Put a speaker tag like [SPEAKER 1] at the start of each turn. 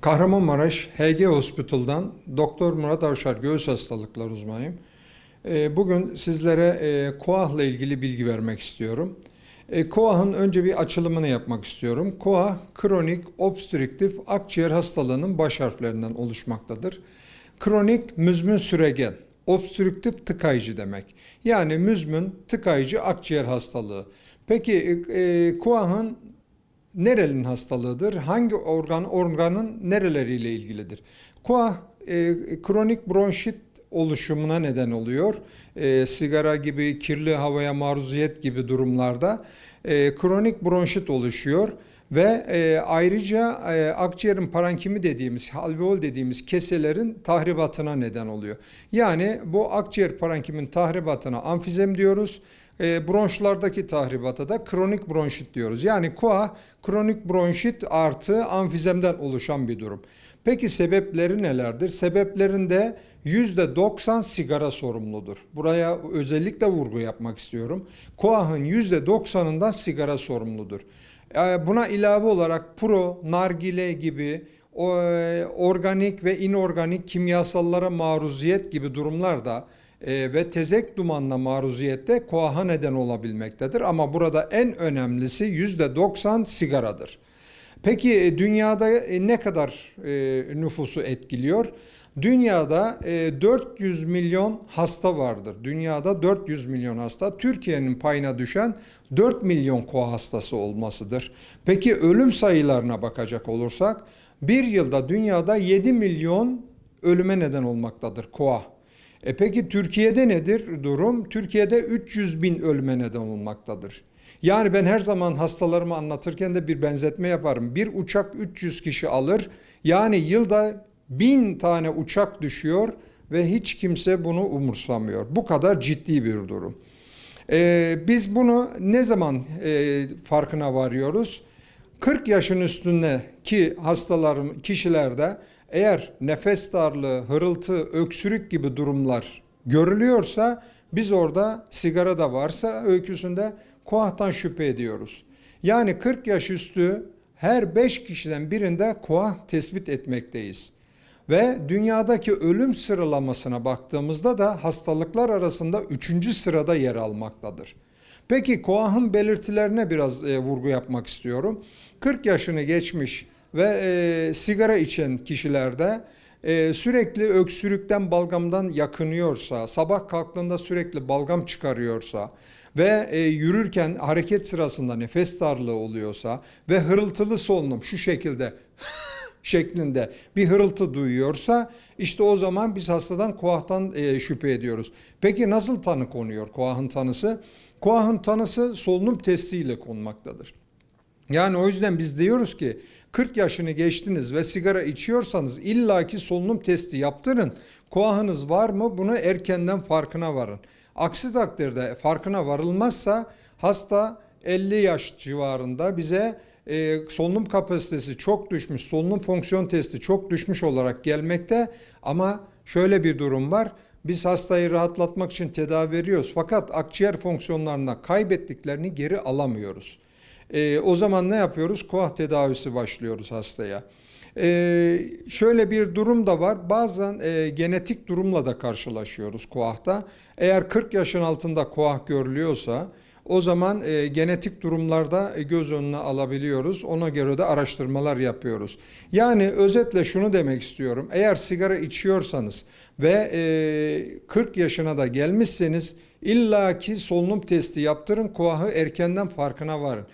[SPEAKER 1] Kahramanmaraş HG Hospital'dan Doktor Murat Avşar göğüs hastalıkları uzmanıyım. Ee, Bugün sizlere e, KOAH'la ilgili bilgi vermek istiyorum. E, KOAH'ın önce bir açılımını yapmak istiyorum. KOAH, kronik obstrüktif akciğer hastalığının baş harflerinden oluşmaktadır. Kronik müzmin süregen, obstrüktif tıkayıcı demek. Yani müzmin tıkayıcı akciğer hastalığı. Peki e, KOAH'ın nerelinin hastalığıdır? Hangi organ organın nereleriyle ilgilidir? KOAH e, kronik bronşit oluşumuna neden oluyor. E, sigara gibi, kirli havaya maruziyet gibi durumlarda e, kronik bronşit oluşuyor ve e, ayrıca e, akciğerin parankimi dediğimiz, alveol dediğimiz keselerin tahribatına neden oluyor. Yani bu akciğer parankimin tahribatına amfizem diyoruz. E, bronşlardaki tahribata da kronik bronşit diyoruz. Yani KOA kronik bronşit artı amfizemden oluşan bir durum. Peki sebepleri nelerdir? Sebeplerinde %90 sigara sorumludur. Buraya özellikle vurgu yapmak istiyorum. KOAH'ın %90'ından sigara sorumludur. E, Buna ilave olarak pro, nargile gibi e, organik ve inorganik kimyasallara maruziyet gibi durumlarda e, ve tezek dumanına maruziyette koaha neden olabilmektedir. Ama burada en önemlisi %90 sigaradır. Peki e, dünyada ne kadar nüfusu etkiliyor? Dünyada e, 400 milyon hasta vardır. Dünyada 400 milyon hasta. Türkiye'nin payına düşen 4 milyon koa hastası olmasıdır. Peki ölüm sayılarına bakacak olursak bir yılda dünyada 7 milyon ölüme neden olmaktadır koa. E peki Türkiye'de nedir durum? Türkiye'de 300 bin ölüme neden olmaktadır. Yani ben her zaman hastalarımı anlatırken de bir benzetme yaparım. Bir uçak 300 kişi alır. Yani yılda bin tane uçak düşüyor ve hiç kimse bunu umursamıyor. Bu kadar ciddi bir durum. Ee, biz bunu ne zaman e, farkına varıyoruz? 40 yaşın üstündeki hastalarım, kişilerde eğer nefes darlığı, hırıltı, öksürük gibi durumlar görülüyorsa biz orada sigara da varsa öyküsünde koahtan şüphe ediyoruz. Yani 40 yaş üstü her 5 kişiden birinde koah tespit etmekteyiz. Ve dünyadaki ölüm sıralamasına baktığımızda da hastalıklar arasında 3. sırada yer almaktadır. Peki koahın belirtilerine biraz e, vurgu yapmak istiyorum. 40 yaşını geçmiş ve e, sigara içen kişilerde e, sürekli öksürükten balgamdan yakınıyorsa, sabah kalktığında sürekli balgam çıkarıyorsa ve e, yürürken hareket sırasında nefes darlığı oluyorsa ve hırıltılı solunum şu şekilde şeklinde bir hırıltı duyuyorsa işte o zaman biz hastadan koahtan e, şüphe ediyoruz. Peki nasıl tanı konuyor koahın tanısı? Koahın tanısı solunum testiyle konmaktadır. Yani o yüzden biz diyoruz ki 40 yaşını geçtiniz ve sigara içiyorsanız illaki solunum testi yaptırın. Koahınız var mı? Bunu erkenden farkına varın. Aksi takdirde farkına varılmazsa hasta 50 yaş civarında bize e, solunum kapasitesi çok düşmüş, solunum fonksiyon testi çok düşmüş olarak gelmekte ama şöyle bir durum var. Biz hastayı rahatlatmak için tedavi veriyoruz fakat akciğer fonksiyonlarına kaybettiklerini geri alamıyoruz. E, o zaman ne yapıyoruz? Koah tedavisi başlıyoruz hastaya. Ee, şöyle bir durum da var. Bazen e, genetik durumla da karşılaşıyoruz koahta. Eğer 40 yaşın altında koah görülüyorsa o zaman e, genetik durumlarda e, göz önüne alabiliyoruz. Ona göre de araştırmalar yapıyoruz. Yani özetle şunu demek istiyorum. Eğer sigara içiyorsanız ve e, 40 yaşına da gelmişseniz illaki solunum testi yaptırın. Koahı erkenden farkına varın.